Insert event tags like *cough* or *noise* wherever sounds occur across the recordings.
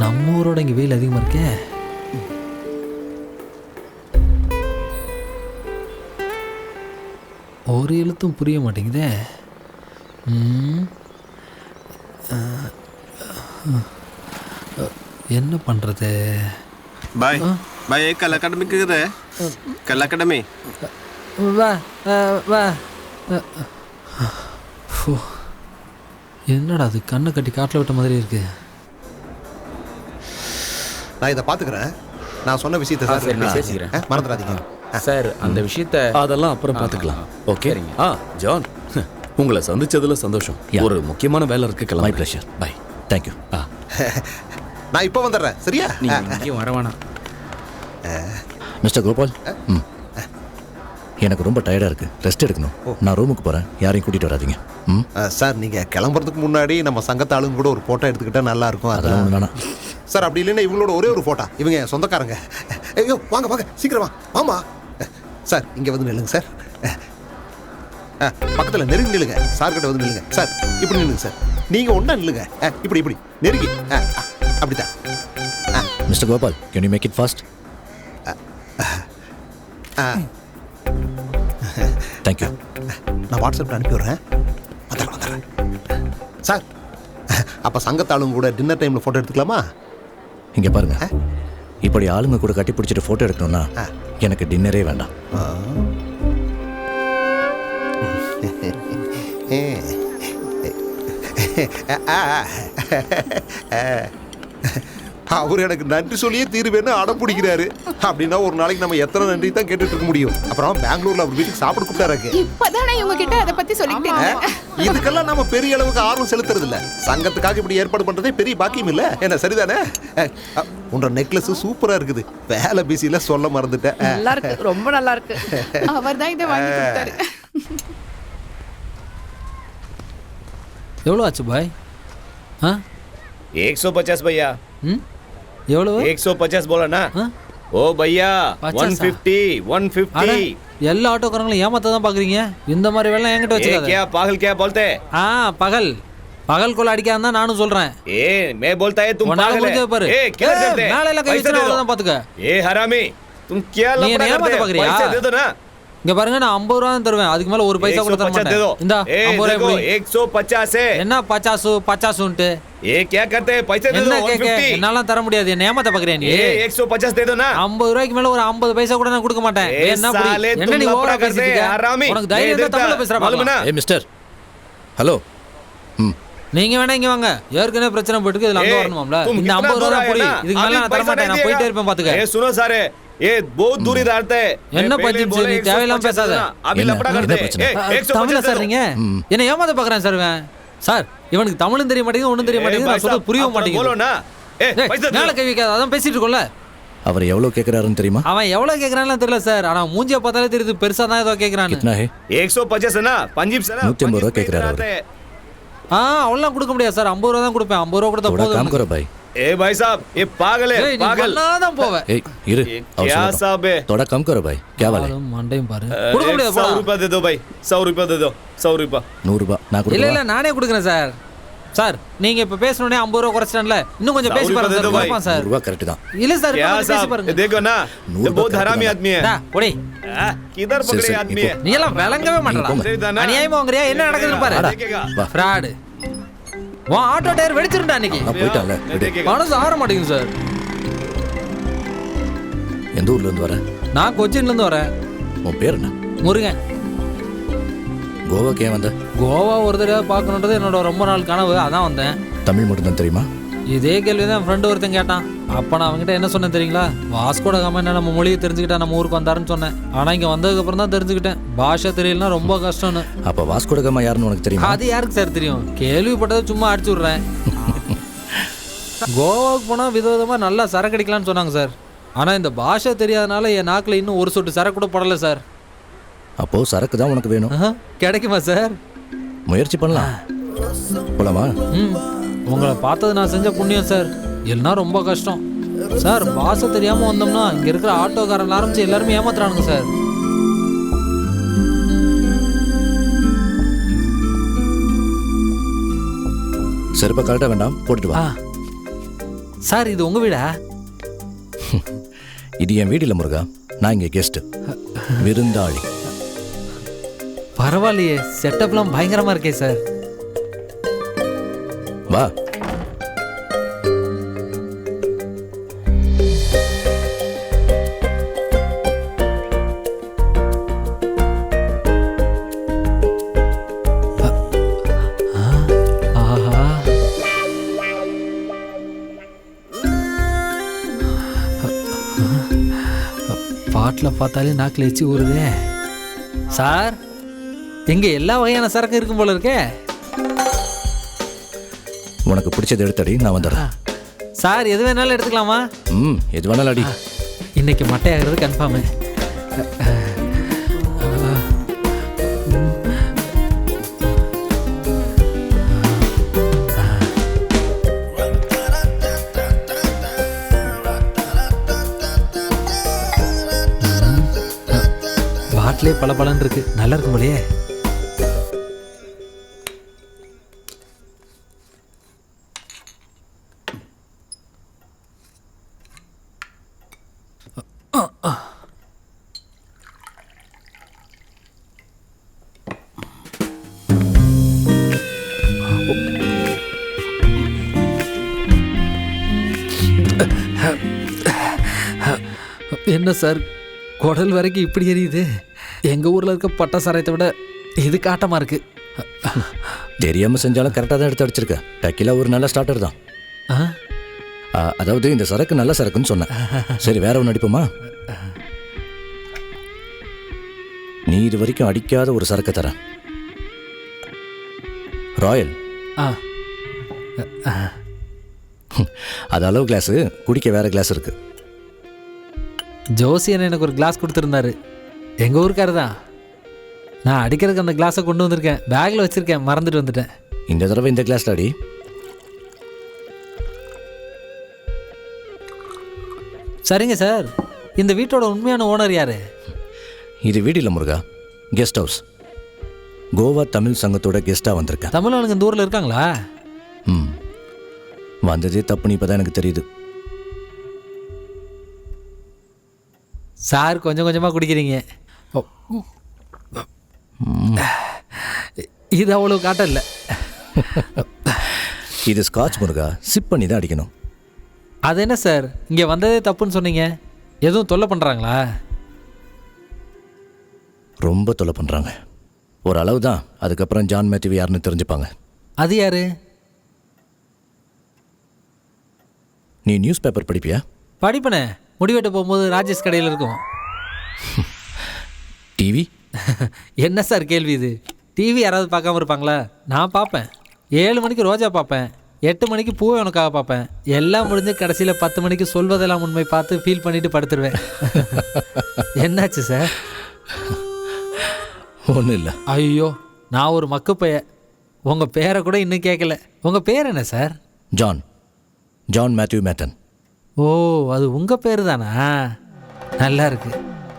நம்ம ஊரோட இங்கே வெயில் அதிகமாக இருக்கே. ஒரு எழுத்தும் புரிய மாட்டேங்குதே. என்ன பண்ணுறது பாய் பாய் கல் அகாடமிக்கு கல் அகாடமி. வா வா ஓ என்னடா அது? கண்ணை கட்டி காட்டில் விட்ட மாதிரி இருக்கு. நான் இதை பார்த்துக்கிறேன். நான் சொன்ன விஷயத்தை சார் சரி, நான் பேசிக்கிறேன். ஆ, மறந்துடாதீங்க. சார் அந்த விஷயத்த அதெல்லாம் அப்புறம் பார்த்துக்கலாம். ஓகே. ஆ ஜான் உங்களை சந்திச்சதுல சந்தோஷம். ஒரு முக்கியமான வேலை இருக்கு கிளம்ப my pleasure bye thank you ஆ. நான் இப்போ வந்துடுறேன். சரியா? நீங்க இங்கேயும் வர வேணாம். மிஸ்டர் கோபால் ம். எனக்கு ரொம்ப டயர்டாக இருக்கு. ரெஸ்ட் எடுக்கணும். நான் ரூமுக்கு போகிறேன் யாரையும் கூட்டிகிட்டு வராதீங்க. ம்? சார் நீங்கள் கிளம்புறதுக்கு முன்னாடி நம்ம சங்கத்து ஆளுங்க கூட ஒரு ஃபோட்டோ எடுத்துக்கிட்டா நல்லா இருக்கும். அதெல்லாம் வேணாம். சார் அப்படி இல்லைன்னா இவங்களோட ஒரே ஒரு ஃபோட்டோ இவங்க சொந்தக்காரங்க. ஐயோ வாங்க வாங்க சீக்கிரம் வா. ஆமா சார் இங்கே வந்து நில்லுங்க சார். பக்கத்தில் நெருங்கி நில்லுங்க. சார் கிட்ட வந்து நில்லுங்க. சார் இப்படி நில்லுங்க சார். நீங்கள் ஒன்றா நில்லுங்க. இப்படி இப்படி. நெருங்கி. அப்படிதான் mister Gopal can you make it fast ah, thank you நான் வாட்ஸ்அப்பில் அனுப்பி விட்றேன் வந்துடுறேன் வந்துடுறேன். சார் அப்போ சங்கத்தாளுங்க கூட டின்னர் டைமில் ஃபோட்டோ எடுத்துக்கலாமா? இங்கே பாருங்க. இப்படி ஆளுங்க கூட கட்டி பிடிச்சிட்டு ஃபோட்டோ எடுக்கணும்னா எனக்கு டின்னரே வேண்டாம். அவர் எனக்கு நன்றி சொல்லியே தீருவேன்னு அடம் பிடிக்கிறாரு அப்படின்னா ஒரு நாளைக்கு நம்ம எத்தனை நன்றி தான் கேட்டுட்டு இருக்க முடியும் அப்புறம் பெங்களூர்ல அவர் வீட்டுக்கு சாப்பிட கூப்பிட்டாரு இப்பதானே இவங்க கிட்ட அதை பத்தி சொல்லிட்டு இருந்தேன் இதுக்கெல்லாம் நம்ம பெரிய அளவுக்கு ஆர்வம் செலுத்துறது இல்ல சங்கத்துக்காக இப்படி ஏற்பாடு பண்றதே பெரிய பாக்கியம் இல்ல என்ன சரிதானே அஹ், அஹ், உன்னோட நெக்லஸ் சூப்பரா இருக்குது வேலை பிஸியில சொல்ல மறந்துட்டேன் அஹ், நல்லா இருக்கு ரொம்ப நல்லா இருக்கு அவர் தான் இதை வாங்கி கொடுத்தாரு எவ்வளோ ஆச்சு பாய் ஆ एक सौ पचास भैया ம் எவ்வளவு एक सौ पचास बोला ना हाँ? ओ भैया पचास वन फिफ्टी वन அட फिफ्टी எல்லா ஆட்டோக்காரங்களும் ஏமாத்த தான் பார்க்குறீங்க இந்த மாதிரி வேலை என்கிட்ட ये வச்சுக்காத क्या पागल क्या बोलते हैं ஆ பகல் பகல் கொள்ள அடிக்காம தான் நானும் சொல்றேன் ए मैं बोलता है तुम உன்னால पागल முடிஞ்சது பாரு है ए क्या ஏய், करते மேல எல்லாம் கை पैसे வச்சுனா दे அவ்வளவுதான் दो பாத்துக்க ए हरामी तुम क्या நீ लफड़ा என்னை करते ஏமாத்த हैं பார்க்கறியா? पैसे दे दो ना இங்க பாருங்க நான் ஐம்பது ரூபா தான் தருவேன் அதுக்கு மேல ஒரு பைசா एक கூட सौ தர पचास दे दो மாட்டேன் இந்தா ए ஐம்பது देखो ரூபாய் एक सौ पचास है என்ன பச்சாசு பச்சாசுன்ட்டு ये क्या करते हैं पैसे दे दो என்ன वन கேக்க फिफ्टी என்னாலாம் தர முடியாது என்ன ஏமாத்த பாக்குறியா நீ ए एक सौ पचास दे दो ना ஐம்பது ரூபாய்க்கு மேல ஒரு ஐம்பது பைசா கூட நான் கொடுக்க மாட்டேன் ஏய், என்ன புடி- சாலே, என்ன நீ தும் ஓவரா லப்படா பேசிட்டு கர்தே, இருக்க? ஹராமி. உனக்கு தைரியம் ஏய், இருந்தா தமிழ்ல தேத்தா, பேசுற மாலுமா பாக்கலாம். ना? ஏ மிஸ்டர் ஹலோ ம் நீங்க வேணா இங்க வாங்க. ஏற்கனவே பிரச்சனை போட்டுக்கு இதுல அங்க வரணும்ல இந்த 50 ரூபாய் தான் இதுக்கு மேல நான் தர மாட்டேன் நான் போயிட்டே இருப்பேன் பாத்துக்க. ஏ सुनो सारे ये बहुत दूरी दाड़ते என்ன பத்தி நீ தேவையில்லாம பேசாத. அபி லப்படா करते ए 150 சார் நீங்க? என்ன ஏமாத்த பாக்குறேன் சார் சார் இவனுக்கு தமிழும் தெரிய மாட்டேங்குது ஒண்ணும் தெரிய மாட்டேங்குது. நான் சொல்றது புரியவே மாட்டேங்குது. போலோனா கை வைக்காத அதான் பேசிட்டு இருக்கோம்ல. அவர் எவ்வளவு கேக்குறாருன்னு தெரியுமா? அவன் எவ்வளவு கேக்குறான்னு தெரியல சார். ஆனா மூஞ்சிய பார்த்தாலே தெரியுது பெருசா தான் ஏதோ கேக்குறான்னு. 150 ना पंजीब सर ரூபாய் கேக்குறாரு ஆ அவ்வளோலாம் கொடுக்க முடியாது சார். ஐம்பது ரூபா தான் கொடுப்பேன். ஐம்பது ரூபா கொடுத்தா थोड़ा काम போதும் करो भाई ए भाई साहब ये पागल है தான் போவேன் ए इरे ये और क्या सुनो, साहब है थोड़ा மண்டையும் பாரு. கொடுக்க முடியாது सौ போடா रुपया दे दो भाई सौ रुपया दे दो सौ रुपया 100 இல்ல இல்ல நானே கொடுக்குறேன் சார். சார் நீங்க இப்ப பேசணுனே ஐம்பது ரூபா குறைச்சிட்டேன்ல இன்னும் கொஞ்சம் பேசி சார், பாருங்க ஒரு சார் பதம் குறைப்பான் சார் நூறுரூவா கரெக்டு தான் இல்ல சார் क्या இன்னும் கொஞ்சம் பேசி साहब ये பாருங்க देखो ना नूर ये बहुत बकरा हरामी बना। आदमी है டா, போடி आ, किधर சரி, पकड़े சரி, आदमी இப்போ. है நீ எல்லாம் விளங்கவே மாட்டடா போங்க. அநியாயமா வாங்குறியா என்ன நடக்குதுன்னு பாரு ஆடா. देखेगा வா ஃப்ராடு உன் ஆட்டோ டயர் வெடிச்சிருந்தா அன்னைக்கு நான் போயிட்டான்ல मैं விடு देखेगा மனசு ஆற மாட்டேங்குது சார் எந்த ஊர்ல இருந்து வர நான் கொச்சின்ல இருந்து வரேன் உன் பேர் என்ன முருகன் கோவாக்கு ஏன் வந்த? கோவா ஒரு தடவை பார்க்கணுன்றது என்னோட ரொம்ப நாள் கனவு. அதான் வந்தேன். தமிழ் மட்டும்தான் தெரியுமா? இதே கேள்வி தான் என் ஃப்ரெண்டு ஒருத்தன் கேட்டான். அப்போ நான் அவங்ககிட்ட என்ன சொன்னேன் தெரியுங்களா? வாஸ்கோட காம என்ன நம்ம மொழியை தெரிஞ்சுக்கிட்டா நம்ம ஊருக்கு வந்தாருன்னு சொன்னேன். ஆனால் இங்கே வந்ததுக்கப்புறம் தான் தெரிஞ்சுக்கிட்டேன். பாஷை தெரியலனா ரொம்ப கஷ்டம்னு. அப்ப வாஸ்கோடகமா யாருன்னு உனக்கு தெரியுமா? அது யாருக்கு சார் தெரியும்? கேள்விப்பட்டதை சும்மா அடிச்சு விட்றேன். கோவாவுக்கு போனால் விதவிதமாக நல்லா சரக்கு அடிக்கலாம்னு சொன்னாங்க சார். ஆனால் இந்த பாஷை தெரியாதனால என் நாக்கில் இன்னும் ஒரு சொட்டு சரக்கு கூட படலை சார். அப்போ சரக்கு தான் உனக்கு வேணும். ஆஹா, கிடைக்குமா சார்? முயற்சி பண்ணலாம். போலாமா? ம் உங்களை பார்த்தது நான் செஞ்ச புண்ணியம் சார். இல்லைன்னா ரொம்ப கஷ்டம். சார் பாஷை தெரியாமல் வந்தோம்னா இங்கே இருக்கிற ஆட்டோக்காரன் ஆரம்பிச்சு எல்லாருமே ஏமாத்துறானுங்க சார். செருப்பை கழட்ட வேண்டாம் போட்டுட்டு ஆ. வா சார் இது உங்க வீடா? இது என் வீடில் முருகா. நான் இங்கே கெஸ்ட் விருந்தாளி. பரவாயில்லையே செட்டப்லாம் பயங்கரமா இருக்கே சார். வா. பாட்டில் பார்த்தாலே நாக்கில் எச்சி ஊறுதே. சார்? எங்க எல்லா வகையான சரக்கு இருக்கும் போல இருக்கே. உனக்கு பிடிச்சது எடுத்தடி நான் வந்துடுறேன். சார் எது வேணாலும் எடுத்துக்கலாமா? ம் எது வேணாலும் அடி. இன்னைக்கு மட்டையாகிறது கன்ஃபார்மு பாட்டிலே பல இருக்கு. நல்லா இருக்கும் போலயே. என்ன சார்? குடல் வரைக்கும் இப்படி எரியுது? எங்கள் ஊரில் இருக்க பட்ட சாராயத்தை விட இது காட்டமாக இருக்கு. தெரியாமல் செஞ்சாலும் கரெக்டாக தான் எடுத்து அடிச்சிருக்க. டக்கிலா ஒரு நல்ல ஸ்டார்டர் தான். ஆ? அதாவது இந்த சரக்கு நல்ல சரக்குன்னு சொன்னேன். சரி வேற ஒன்று அடிப்போமா? நீ இது வரைக்கும் அடிக்காத ஒரு சரக்கு தரேன். ராயல். அது அளவு கிளாஸு குடிக்க வேற கிளாஸ் இருக்கு. ஜோசியன் எனக்கு ஒரு கிளாஸ் கொடுத்துருந்தாரு. எங்கள் ஊருக்காரு தான் நான் அடிக்கிறதுக்கு அந்த கிளாஸை கொண்டு வந்திருக்கேன். பேக்கில் வச்சுருக்கேன். மறந்துட்டு வந்துட்டேன். இந்த தடவை இந்த கிளாஸ்ல அடி. சரிங்க சார் இந்த வீட்டோட உண்மையான ஓனர் யாரு? இது வீடு இல்லை முருகா. கெஸ்ட் ஹவுஸ் கோவா தமிழ் சங்கத்தோட கெஸ்ட்டாக வந்திருக்கேன். தமிழ் ஆளுங்க இந்த ஊரில் இருக்காங்களா? ம். வந்ததே தப்புன்னு இப்போ தான் எனக்கு தெரியுது. சார் கொஞ்சம் கொஞ்சமாக குடிக்கிறீங்க. இது அவ்வளோ காட்டம் இல்லை. இது ஸ்காட்ச் முருகா சிப் பண்ணி தான் அடிக்கணும். அது என்ன சார்? இங்கே வந்ததே தப்புன்னு சொன்னீங்க. எதுவும் தொல்லை பண்ணுறாங்களா ரொம்ப தொல்லை பண்ணுறாங்க ஒரு அளவு தான். அதுக்கப்புறம் ஜான் மேத்யூ யாருன்னு தெரிஞ்சுப்பாங்க. அது யாரு? நீ நியூஸ் பேப்பர் படிப்பியா? படிப்பனே. முடிவெட்ட போகும்போது ராஜேஷ் கடையில் இருக்கும். *laughs* டிவி? என்ன சார் கேள்வி இது? டிவி யாராவது பார்க்காம இருப்பாங்களா? நான் பார்ப்பேன். ஏழு மணிக்கு ரோஜா பார்ப்பேன். எட்டு மணிக்கு பூவை உனக்காக பார்ப்பேன். எல்லாம் முடிஞ்சு கடைசியில் பத்து மணிக்கு சொல்வதெல்லாம் உண்மை பார்த்து ஃபீல் பண்ணிட்டு படுத்துருவேன். *laughs* என்னாச்சு சார்? ஒன்றும் இல்லை. ஐயோ நான் ஒரு மக்கு பைய. உங்கள் பேரை கூட இன்னும் கேட்கல உங்கள் பேர் என்ன sir? John. John Mathew Mathan. Oh அது உங்கள் பேர் தானா நல்லா இருக்கு.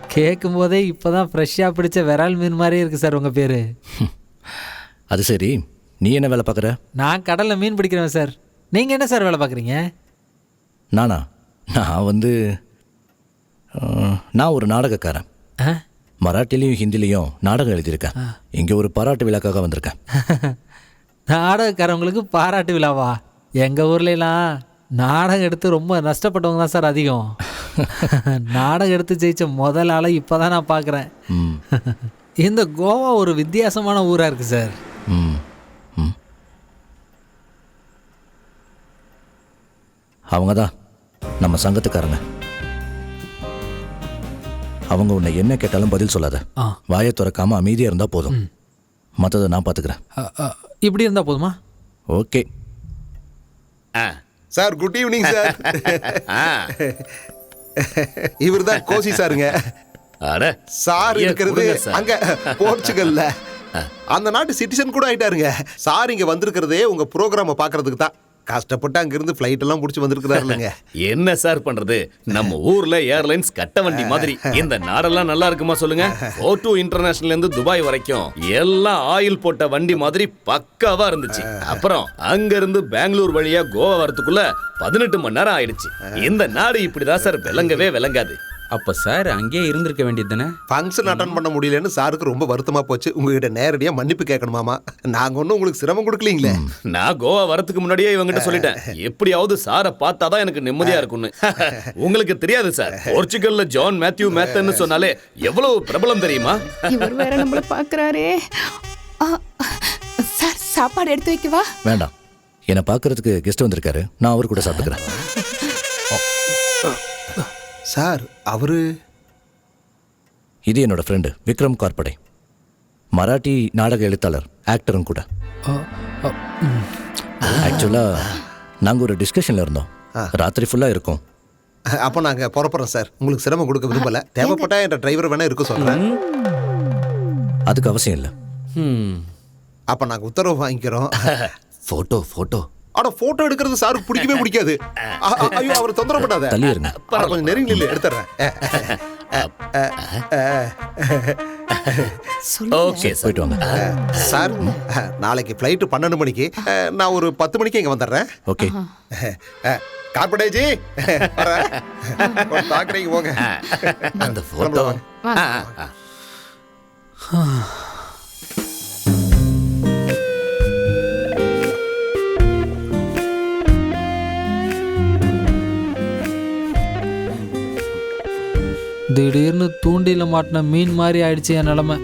கேட்கும் போதே இப்போ தான் ஃப்ரெஷ்ஷாக பிடிச்ச விரால் மீன் மாதிரியே இருக்குது சார் உங்கள் பேர். *laughs* அது சரி. நீ என்ன வேலை பார்க்குற? நான் கடலில் மீன் பிடிக்கிறேன் சார். நீங்கள் என்ன சார் வேலை பார்க்குறீங்க? நானா? நான் வந்து நான் ஒரு நாடகக்காரன். ஆ? மராட்டிலையும் ஹிந்திலையும் நாடகம் எழுதியிருக்கேன். இங்கே ஒரு பாராட்டு விழாக்காக வந்திருக்கேன். *laughs* நாடகக்காரவங்களுக்கு பாராட்டு விழாவா? எங்கள் ஊர்லலாம் நாடகம் எடுத்து ரொம்ப நஷ்டப்பட்டவங்க தான் சார் அதிகம். *laughs* நாடகம் எடுத்து ஜெயிச்ச முதல் ஆளை இப்போ தான் நான் பார்க்குறேன் ம். இந்த கோவா ஒரு வித்தியாசமான ஊராக இருக்குது சார். ம். ம். அவங்க தான் நம்ம சங்கத்துக்காரங்க. அவங்க உன்னை என்ன கேட்டாலும் பதில் சொல்லாத. ஆ. வாயை திறக்காம அமைதியாக இருந்தால் போதும். மற்றதை நான் பார்த்துக்கிறேன் இப்படி இருந்தால் போதுமா? Okay. Sir good evening sir இவர் தான் கோசி சாருங்க. சார் இருக்கிறது. அங்க போர்ச்சுகல்ல. அந்த நாட்டு சிட்டிசன் கூட ஆயிட்டாருங்க. சார் இங்க வந்திருக்கிறதே உங்க ப்ரோக்ராம பாக்குறதுக்கு தான். கஷ்டப்பட்டு அங்கிருந்து ஃப்ளைட் எல்லாம் பிடிச்சி வந்திருக்கிறாரு இல்லைங்க என்ன சார் பண்றது? நம்ம ஊர்ல ஏர்லைன்ஸ் கட்ட வண்டி மாதிரி. இந்த நாடெல்லாம் நல்லா இருக்குமா சொல்லுங்க? ஓ டூ இருந்து துபாய் வரைக்கும் எல்லாம் ஆயில் போட்ட வண்டி மாதிரி பக்காவா இருந்துச்சு. அப்புறம் அங்க இருந்து பெங்களூர் வழியா கோவா வரத்துக்குள்ளே பதினெட்டு மணி நேரம் ஆயிடுச்சு. இந்த நாடு இப்படிதான் சார் விளங்கவே விளங்காது. அப்ப சார் அங்கேயே இருந்திருக்க வேண்டியது தானே? ஃபங்க்ஷன் அட்டன் பண்ண முடியலன்னு சாருக்கு ரொம்ப வருத்தமா போச்சு. உங்ககிட்ட நேரடியா மன்னிப்பு கேட்கணுமாமா. நாங்க ஒன்றும் உங்களுக்கு சிரமம் கொடுக்கலீங்களே. நான் கோவா வரதுக்கு முன்னாடியே இவங்கிட்ட சொல்லிட்டேன். எப்படியாவது சாரை பார்த்தாதான் எனக்கு நிம்மதியா இருக்கும்னு. உங்களுக்கு தெரியாது சார். போர்ச்சுகல்ல ஜான் மேத்யூ மேத்தன்னு சொன்னாலே எவ்வளவு பிரபலம் தெரியுமா? இவர் வேற நம்மள பாக்குறாரே சார் சாப்பாடு எடுத்து வைக்கவா வேண்டாம். என்னை பார்க்கறதுக்கு கெஸ்ட் வந்திருக்காரு. நான் அவர் கூட சாப்பிட்டுக்கிறேன். சார் அவரு இது என்னோட ஃப்ரெண்டு விக்ரம் கார்படே. மராட்டி நாடக எழுத்தாளர் ஆக்டரும் கூட. ஆக்சுவலாக நாங்கள் ஒரு டிஸ்கஷனில் இருந்தோம். ராத்திரி ஃபுல்லாக இருக்கோம். அப்போ நாங்க புறப்படுறோம் சார். உங்களுக்கு சிரமம் கொடுக்க விரும்பல. தேவைப்பட்டா என்ற டிரைவர் வேணா இருக்க சொல்றேன். அதுக்கு அவசியம் இல்லை. அப்ப நாங்க உத்தரவு வாங்கிக்கிறோம். *laughs* போட்டோ போட்டோ ஆனா போட்டோ எடுக்கிறது சாருக்கு பிடிக்கவே *laughs* பிடிக்காது. ஐயோ அவர் தொந்தரவு பண்ணாத. தள்ளி இருங்க கொஞ்சம் நெருங்கி நில்லு எடுத்துறேன் ஓகே சார். போயிட்டு வாங்க. சார் நாளைக்கு ஃப்ளைட்டு பன்னெண்டு மணிக்கு. நான் ஒரு பத்து மணிக்கு இங்க வந்துடுறேன். ஓகே. கார்படேஜி. தாக்கரைக்கு போங்க. அந்த போட்டோ திடீர்னு தூண்டில மாட்டின மீன் மாதிரி ஆயிடுச்சு என் நிலமை.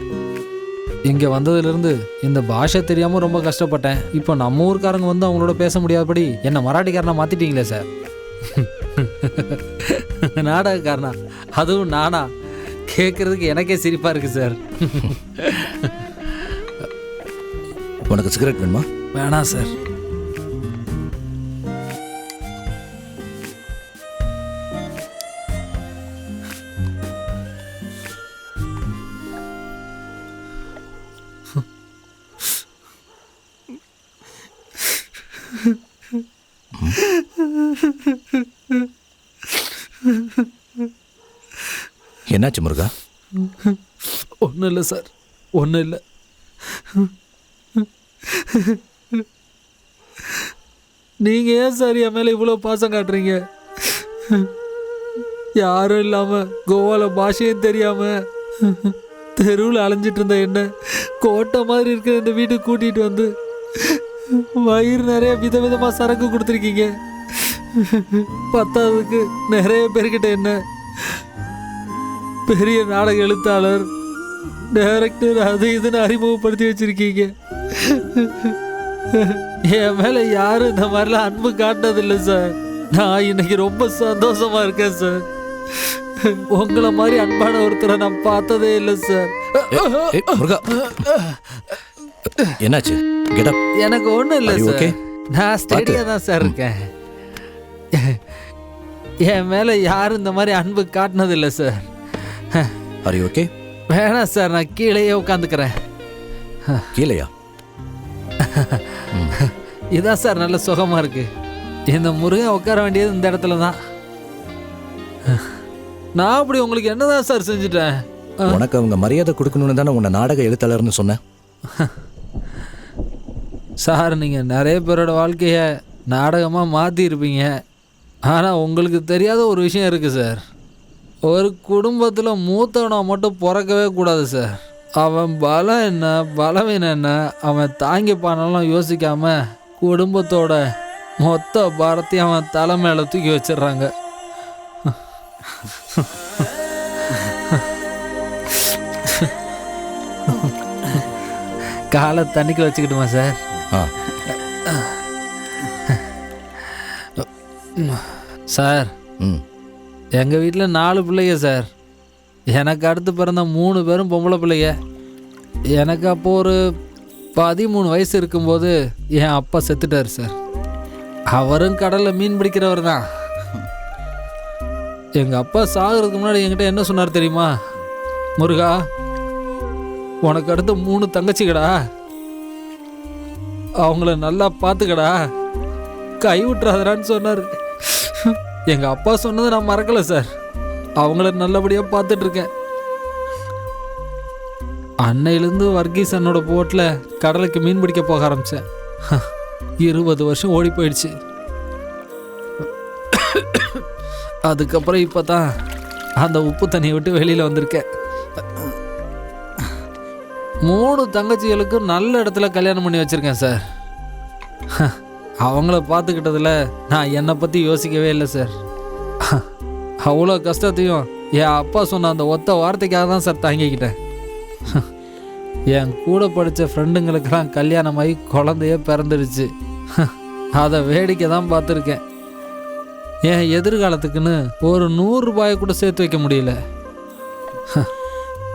இங்கே வந்ததுலேருந்து இந்த பாஷை தெரியாமல் ரொம்ப கஷ்டப்பட்டேன். இப்போ நம்ம ஊர்க்காரங்க வந்து அவங்களோட பேச முடியாதபடி என்னை மராட்டிக்காரனா மாற்றிட்டீங்களே சார்? *laughs* நாடகக்காரனா? அதுவும் நானா? கேட்குறதுக்கு எனக்கே சிரிப்பாக இருக்குது சார். உனக்கு சிகரெட் வேணுமா? வேணாம் சார். என்னாச்சு முருகா? ஒன்றும் இல்லை சார். ஒன்றும் இல்லை நீங்கள் ஏன் சார் என் மேலே இவ்வளோ பாசம் காட்டுறீங்க? யாரும் இல்லாமல் கோவாவில் பாஷையும் தெரியாமல் தெருவில் அலைஞ்சிட்டு இருந்த என்ன கோட்டை மாதிரி இருக்கிற இந்த வீட்டுக்கு கூட்டிகிட்டு வந்து வயிறு நிறைய விதவிதமாக சரக்கு கொடுத்துருக்கீங்க. பத்தாவதுக்கு நிறைய பேர்கிட்ட என்ன பெரிய நாடக எழுத்தாளர் டைரக்டர் அது இதுன்னு அறிமுகப்படுத்தி வச்சிருக்கீங்க. என் மேல யாரும் இந்த மாதிரிலாம் அன்பு காட்டினதில்லை சார் நான் இன்னைக்கு ரொம்ப சந்தோஷமா இருக்கேன் சார் உங்களை மாதிரி அன்பான ஒருத்தரை நான் பார்த்ததே இல்லை சார் என்னாச்சு? எனக்கு ஒன்றும் இல்லை சார்? நான் ஸ்டேடியாக தான் சார் இருக்கேன். என் மேலே யாரும் இந்த மாதிரி அன்பு காட்டினதில்லை சார் ஆர் யூ ஓகே வேணாம் சார் நான் கீழேயே உட்காந்துக்கிறேன் கீழையா? *laughs* இதான் சார் நல்ல சுகமா இருக்கு. இந்த முருகன் உட்கார வேண்டியது இந்த இடத்துல தான். நான் அப்படி உங்களுக்கு என்னதான் சார் செஞ்சுட்டேன்? உனக்கு அவங்க மரியாதை கொடுக்கணும்னு தானே உன்னை நாடக எழுத்தாளர்னு சொன்னேன். சார் நீங்கள் நிறைய பேரோட வாழ்க்கையை நாடகமாக மாற்றி இருப்பீங்க ஆனால் உங்களுக்கு தெரியாத ஒரு விஷயம் இருக்குது சார். ஒரு குடும்பத்தில் மூத்தவனை மட்டும் பிறக்கவே கூடாது சார் அவன் பலம் என்ன பலவீனம் என்ன அவன் தாங்கிப்பானெல்லாம் யோசிக்காம குடும்பத்தோட மொத்த பாரத்தையும் அவன் தலை மேலே தூக்கி வச்சிடுறாங்க. காலை தண்ணிக்கு வச்சுக்கிட்டுமா சார் சார் ம். எங்கள் வீட்டில் நாலு பிள்ளைங்க சார். எனக்கு அடுத்து பிறந்த மூணு பேரும் பொம்பளை பிள்ளைங்க. எனக்கு அப்போ ஒரு பதிமூணு வயசு இருக்கும்போது என் அப்பா செத்துட்டார் சார். அவரும் கடலில் மீன் பிடிக்கிறவர் தான். எங்கள் அப்பா சாகிறதுக்கு முன்னாடி என்கிட்ட என்ன சொன்னார் தெரியுமா? முருகா உனக்கு அடுத்து மூணு தங்கச்சிக்கடா அவங்கள நல்லா பார்த்துக்கடா கை விட்டுறாதரான்னு சொன்னார். எங்கள் அப்பா சொன்னதை நான் மறக்கலை சார். அவங்கள நல்லபடியாக பார்த்துட்டு இருக்கேன் அன்னையிலேருந்து வர்கீஸ் அண்ணோட போட்டில் கடலுக்கு மீன் பிடிக்க போக ஆரம்பித்தேன் *laughs* இருபது வருஷம் ஓடி போயிடுச்சு. *coughs* அதுக்கப்புறம் இப்போ தான் அந்த உப்பு தண்ணியை விட்டு வெளியில் வந்திருக்கேன். மூணு தங்கச்சிகளுக்கும் நல்ல இடத்துல கல்யாணம் பண்ணி வச்சுருக்கேன் சார். *laughs* அவங்கள பார்த்துக்கிட்டதுல நான் என்னை பற்றி யோசிக்கவே இல்லை சார் அவ்வளோ கஷ்டத்தையும் என் அப்பா சொன்ன அந்த ஒத்த வார்த்தைக்காக தான் சார் தாங்கிக்கிட்டேன். என் கூட படித்த ஃப்ரெண்டுங்களுக்கெல்லாம் கல்யாணமாகி குழந்தைய பிறந்துடுச்சு அதை வேடிக்கை தான் பார்த்துருக்கேன். என் எதிர்காலத்துக்குன்னு ஒரு நூறு ரூபாயை கூட சேர்த்து வைக்க முடியல.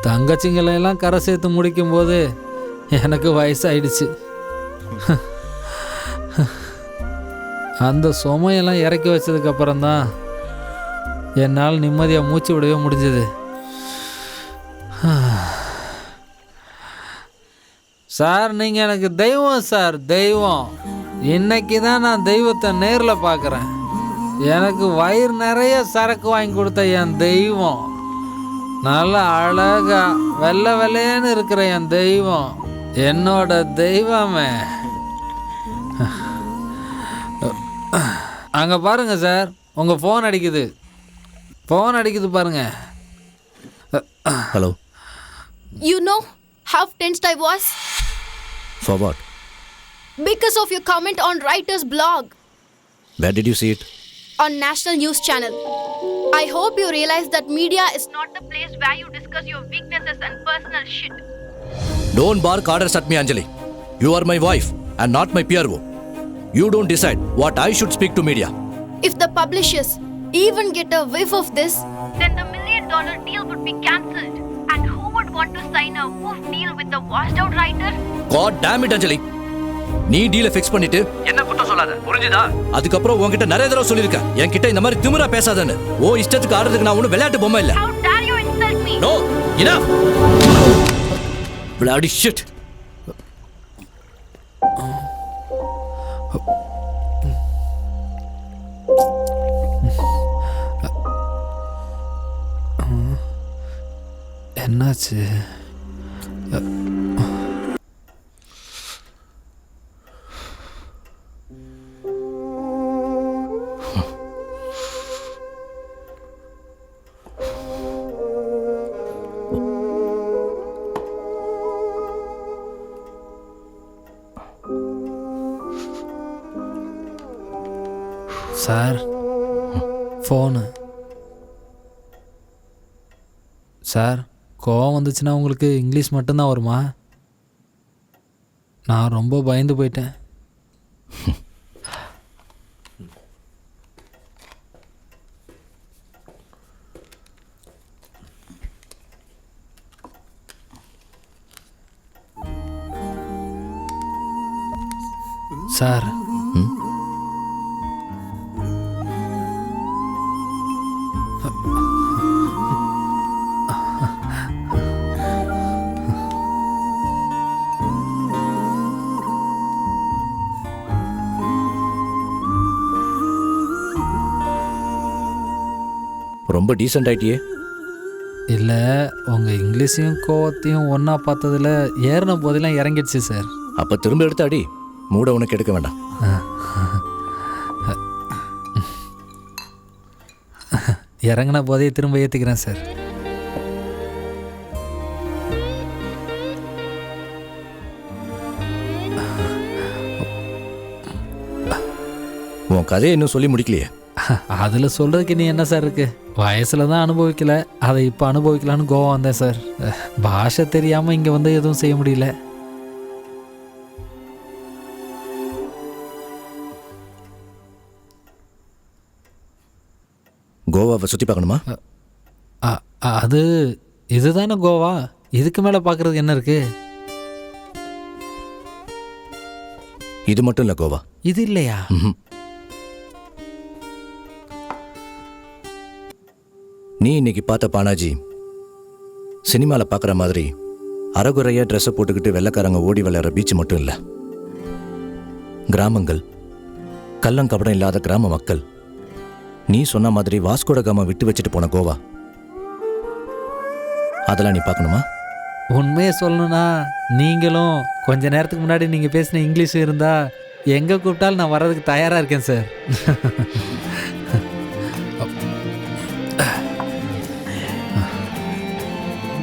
தங்கச்சிங்களையெல்லாம் கரை சேர்த்து முடிக்கும்போது எனக்கு வயசாயிடுச்சு. அந்த சுமையெல்லாம் இறக்கி வச்சதுக்கப்புறம் தான் என்னால் நிம்மதியாக மூச்சு விடவே முடிஞ்சது. சார் நீங்கள் எனக்கு தெய்வம் சார் தெய்வம். இன்னைக்கு தான் நான் தெய்வத்தை நேரில் பார்க்குறேன் எனக்கு வயிறு நிறைய சரக்கு வாங்கி கொடுத்த என் தெய்வம். நல்ல அழகா வெள்ளை வெள்ளையன்னு இருக்கிற என் தெய்வம். என்னோட தெய்வமே. அங்கே பாருங்க சார் உங்கள் ஃபோன் அடிக்குது ஃபோன் அடிக்குது பாருங்க hello You know how tensed I was? For what Because of your comment on writer's blog where did you see it on National News Channel. I hope you realize that media is not the place where you discuss your weaknesses and personal shit. Don't bark orders at me, Anjali. You are my wife and not my PRO. You don't decide what I should speak to media. If the publishers even get a whiff of this, then the million dollar deal would be cancelled. And who would want to sign a woof deal with the washed out writer? God damn it, Anjali. நீ டீலை fix பண்ணிட்டு என்ன குத்தம் சொல்லாத புரிஞ்சுதா அதுக்கப்புறம் உன்கிட்ட நிறைய தடவை சொல்லியிருக்கேன் என்கிட்ட இந்த மாதிரி திமிரா பேசாதன்னு ஓ இஷ்டத்துக்கு ஆடுறதுக்கு நான் ஒன்றும் விளையாட்டு பொம்மை இல்லை How dare you insult me? No enough bloody shit என்னாச்சு? Sir phone. சார் கோவம் வந்துச்சுன்னா உங்களுக்கு இங்கிலீஷ் மட்டும்தான் வருமா? நான் ரொம்ப பயந்து போயிட்டேன். சார் ரொம்ப டீசென்ட் ஆயிட்டியே. இல்லை உங்கள் இங்கிலீஷையும் கோவத்தையும் ஒன்றா பார்த்ததுல ஏறின போதெல்லாம் இறங்கிடுச்சு சார் அப்ப திரும்ப எடுத்து அடி மூட உனக்கு எடுக்க வேண்டாம். இறங்கின போதே திரும்ப ஏற்றிக்கிறேன் சார் உன் கதையை இன்னும் சொல்லி முடிக்கலையே. அதில் சொல்கிறதுக்கு நீ என்ன சார் இருக்கு? வயசில் தான் அனுபவிக்கல. அதை இப்போ அனுபவிக்கலான்னு கோவம் வந்தேன் சார் பாஷை தெரியாமல் இங்கே வந்து எதுவும் செய்ய முடியல. கோவாவை சுத்தி பார்க்கணுமா? அது இதுதானே கோவா? இதுக்கு மேலே பார்க்குறதுக்கு என்ன இருக்கு? இது மட்டும் இல்ல கோவா. இது இல்லையா? நீ இன்னைக்கு பார்த்த பானாஜி சினிமாவில் பார்க்குற மாதிரி அறகுறையாக ட்ரெஸ்ஸை போட்டுக்கிட்டு வெள்ளைக்காரங்க ஓடி விளையாடுற பீச் மட்டும் இல்லை. கிராமங்கள் கள்ளங்கபடம் இல்லாத கிராம மக்கள் நீ சொன்ன மாதிரி வாஸ்கோட காமா விட்டு வச்சுட்டு போன கோவா. அதெல்லாம் நீ பார்க்கணுமா? உண்மையை சொல்லணும்னா நீங்களும் கொஞ்ச நேரத்துக்கு முன்னாடி நீங்கள் பேசின இங்கிலீஷ் இருந்தால் எங்கே கூப்பிட்டாலும் நான் வர்றதுக்கு தயாராக இருக்கேன் சார். *laughs*